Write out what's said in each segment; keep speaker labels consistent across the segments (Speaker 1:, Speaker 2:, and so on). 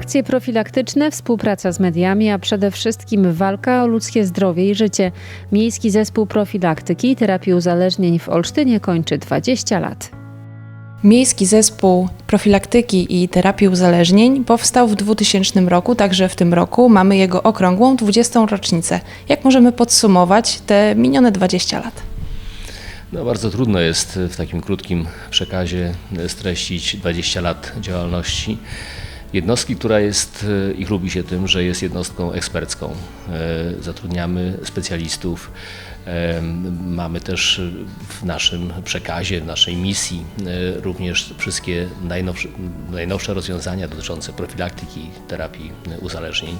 Speaker 1: Akcje profilaktyczne, współpraca z mediami, a przede wszystkim walka o ludzkie zdrowie i życie. Miejski Zespół Profilaktyki i Terapii Uzależnień w Olsztynie kończy 20 lat.
Speaker 2: Miejski Zespół Profilaktyki i Terapii Uzależnień powstał w 2000 roku, także w tym roku mamy jego okrągłą 20. rocznicę. Jak możemy podsumować te minione 20 lat?
Speaker 3: No, bardzo trudno jest w takim krótkim przekazie streścić 20 lat działalności jednostki, która jest e, i chlubi się tym, że jest jednostką ekspercką. E, Zatrudniamy specjalistów. E, Mamy też w naszym przekazie, w naszej misji również wszystkie najnowsze, najnowsze rozwiązania dotyczące profilaktyki, terapii uzależnień.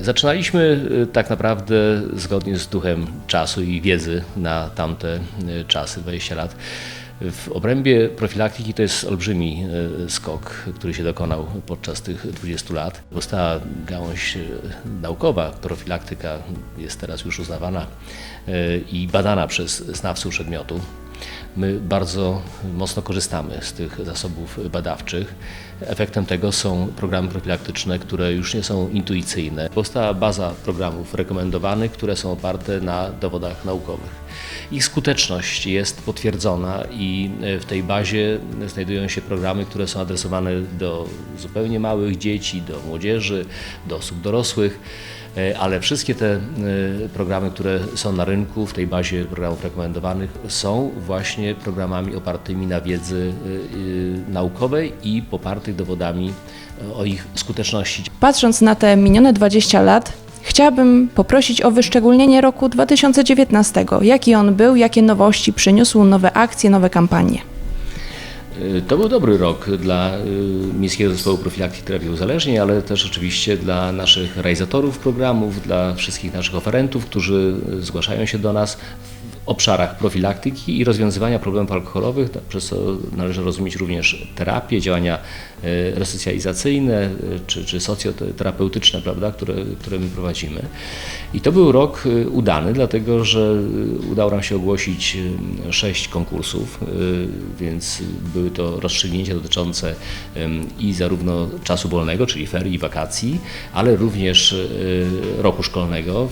Speaker 3: Zaczynaliśmy tak naprawdę zgodnie z duchem czasu i wiedzy na tamte czasy, 20 lat. W obrębie profilaktyki to jest olbrzymi e, skok, który się dokonał podczas tych 20 lat. Powstała gałąź e, naukowa, profilaktyka jest teraz już uznawana e, i badana przez znawców przedmiotu. My bardzo mocno korzystamy z tych zasobów badawczych. Efektem tego są programy profilaktyczne, które już nie są intuicyjne. Powstała baza programów rekomendowanych, które są oparte na dowodach naukowych. Ich skuteczność jest potwierdzona i w tej bazie znajdują się programy, które są adresowane do zupełnie małych dzieci, do młodzieży, do osób dorosłych. E, ale wszystkie te e, programy, które są na rynku w tej bazie programów rekomendowanych są właśnie programami opartymi na wiedzy e, naukowej i popartych dowodami o ich skuteczności.
Speaker 2: Patrząc na te minione 20 lat, chciałabym poprosić o wyszczególnienie roku 2019. Jaki on był, jakie nowości przyniósł, nowe akcje, nowe kampanie?
Speaker 3: To był dobry rok dla y, Miejskiego Zespołu Profilaktyki Terapii Uzależnień, ale też oczywiście dla naszych realizatorów programów, dla wszystkich naszych oferentów, którzy zgłaszają się do nas obszarach profilaktyki i rozwiązywania problemów alkoholowych, tak, przez co należy rozumieć również terapię, działania y, resocjalizacyjne y, czy, czy socjoterapeutyczne, prawda, które, które my prowadzimy. I to był rok y, udany, dlatego że udało nam się ogłosić sześć konkursów, więc były to rozstrzygnięcia dotyczące i zarówno czasu wolnego, czyli ferii wakacji, ale również roku szkolnego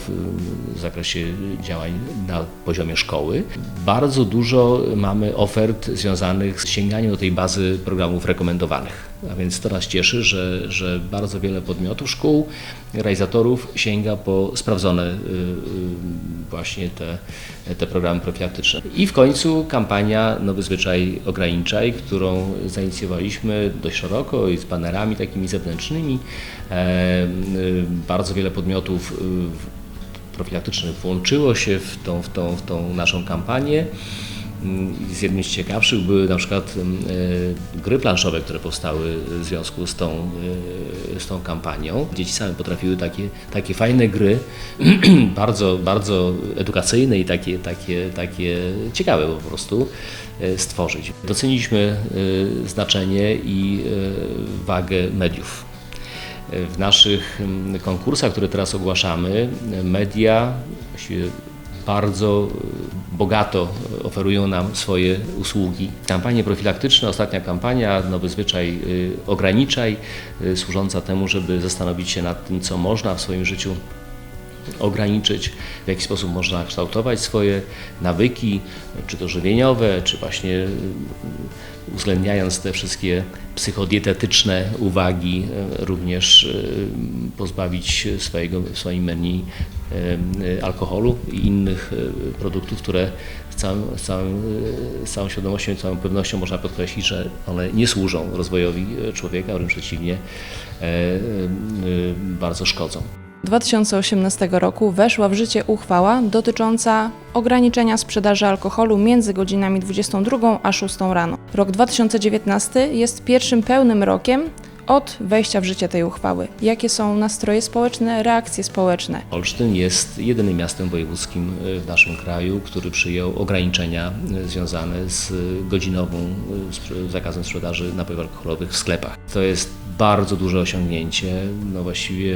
Speaker 3: w zakresie działań na poziomie szkoły. Bardzo dużo mamy ofert związanych z sięganiem do tej bazy programów rekomendowanych. A więc to nas cieszy, że, że bardzo wiele podmiotów, szkół, realizatorów sięga po sprawdzone y, y, właśnie te, te programy profilaktyczne. I w końcu kampania Nowy Zwyczaj Ograniczaj, którą zainicjowaliśmy dość szeroko i z banerami takimi zewnętrznymi. E, y, Bardzo wiele podmiotów profilaktycznych włączyło się w tą, w tą, w tą naszą kampanię. Mm, Z jednym z ciekawszych były na przykład e, gry planszowe, które powstały w związku z tą, e, z tą kampanią. Dzieci same potrafiły takie, takie fajne gry, bardzo, bardzo edukacyjne i takie, takie, takie ciekawe po prostu e, stworzyć. Doceniliśmy znaczenie i wagę mediów. W naszych mm, konkursach, które teraz ogłaszamy, media bardzo e, bogato oferują nam swoje usługi. Kampanie profilaktyczne, ostatnia kampania, nowy zwyczaj y, ograniczaj, y, służąca temu, żeby zastanowić się nad tym, co można w swoim życiu ograniczyć, w jaki sposób można kształtować swoje nawyki, czy to żywieniowe, czy właśnie y, uwzględniając te wszystkie psychodietetyczne uwagi, y, również y, pozbawić swojego, swoim menu alkoholu i innych produktów, które z, całym, z, całym, z całą świadomością i całą pewnością można podkreślić, że one nie służą rozwojowi człowieka, wręcz przeciwnie, e, bardzo szkodzą.
Speaker 2: 2018 roku weszła w życie uchwała dotycząca ograniczenia sprzedaży alkoholu między godzinami 22 a 6 rano. Rok 2019 jest pierwszym pełnym rokiem od wejścia w życie tej uchwały. Jakie są nastroje społeczne, reakcje społeczne?
Speaker 3: Olsztyn jest jedynym miastem wojewódzkim y, w naszym kraju, który przyjął ograniczenia y, związane z godzinową sprze- zakazem sprzedaży napojów alkoholowych w sklepach. To jest bardzo duże osiągnięcie. No właściwie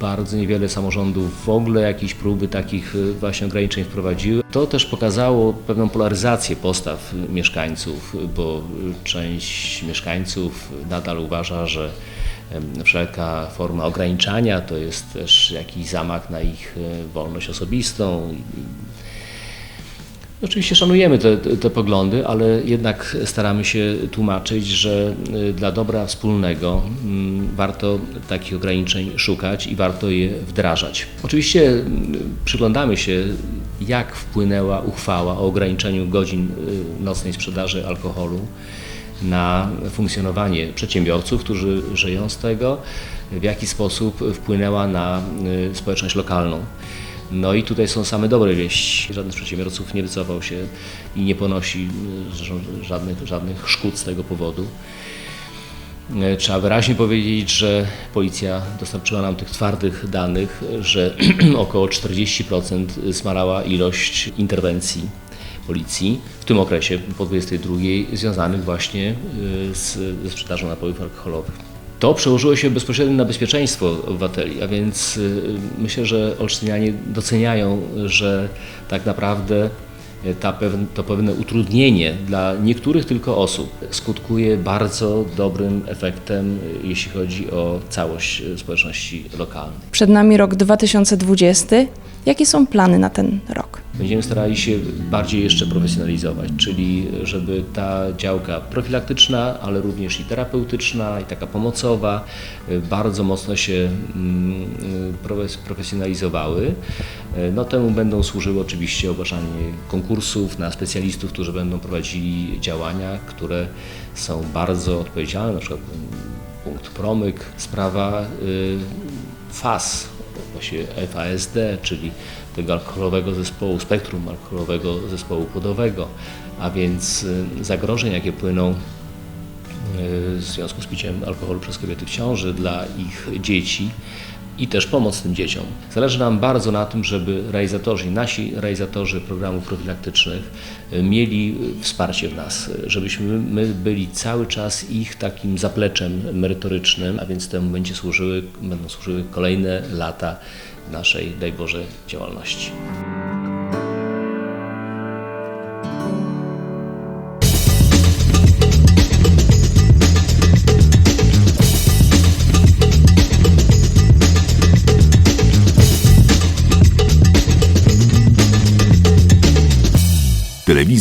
Speaker 3: bardzo niewiele samorządów w ogóle jakieś próby takich y, właśnie ograniczeń wprowadziły. To też pokazało pewną polaryzację postaw y, mieszkańców, y, bo y, część mieszkańców nadal uważa, że wszelka forma ograniczania to jest też jakiś zamach na ich e, wolność osobistą. Oczywiście szanujemy te, te, poglądy, ale jednak staramy się tłumaczyć, że y, dla dobra wspólnego mm, warto takich ograniczeń szukać i warto je wdrażać. Oczywiście y, przyglądamy się, jak wpłynęła uchwała o ograniczeniu godzin y, nocnej sprzedaży alkoholu na funkcjonowanie przedsiębiorców, którzy żyją z tego, w jaki sposób wpłynęła na y, społeczność lokalną. No i tutaj są same dobre wieści. Żaden z przedsiębiorców nie wycofał się i nie ponosi zresztą żadnych, żadnych szkód z tego powodu. E, Trzeba wyraźnie powiedzieć, że policja dostarczyła nam tych twardych danych, że około 40% zmalała ilość interwencji policji w tym okresie po 22 związanych właśnie y, z, ze sprzedażą napojów alkoholowych. To przełożyło się bezpośrednio na bezpieczeństwo obywateli, a więc y, myślę, że olsztynianie doceniają, że tak naprawdę y, ta to pewne utrudnienie dla niektórych tylko osób skutkuje bardzo dobrym efektem, y, jeśli chodzi o całość społeczności lokalnej.
Speaker 2: Przed nami rok 2020. Jakie są plany na ten rok?
Speaker 3: Będziemy starali się bardziej jeszcze profesjonalizować, czyli żeby ta działka profilaktyczna, ale również i terapeutyczna, i taka pomocowa y, bardzo mocno się mm, y, profes- profesjonalizowały. Y, No temu będą służyły oczywiście ogłaszanie konkursów na specjalistów, którzy będą prowadzili działania, które są bardzo odpowiedzialne, na przykład mm, punkt promyk, sprawa FAS, właśnie FASD, czyli tego alkoholowego zespołu, spektrum alkoholowego zespołu płodowego, a więc y, zagrożeń, jakie płyną y, w związku z piciem alkoholu przez kobiety w ciąży dla ich dzieci i też pomoc tym dzieciom. Zależy nam bardzo na tym, żeby realizatorzy, nasi realizatorzy programów profilaktycznych y, mieli y, wsparcie w nas, y, żebyśmy my byli cały czas ich takim zapleczem merytorycznym, a więc temu będzie służyły, będą służyły kolejne lata naszej, daj Boże, działalności.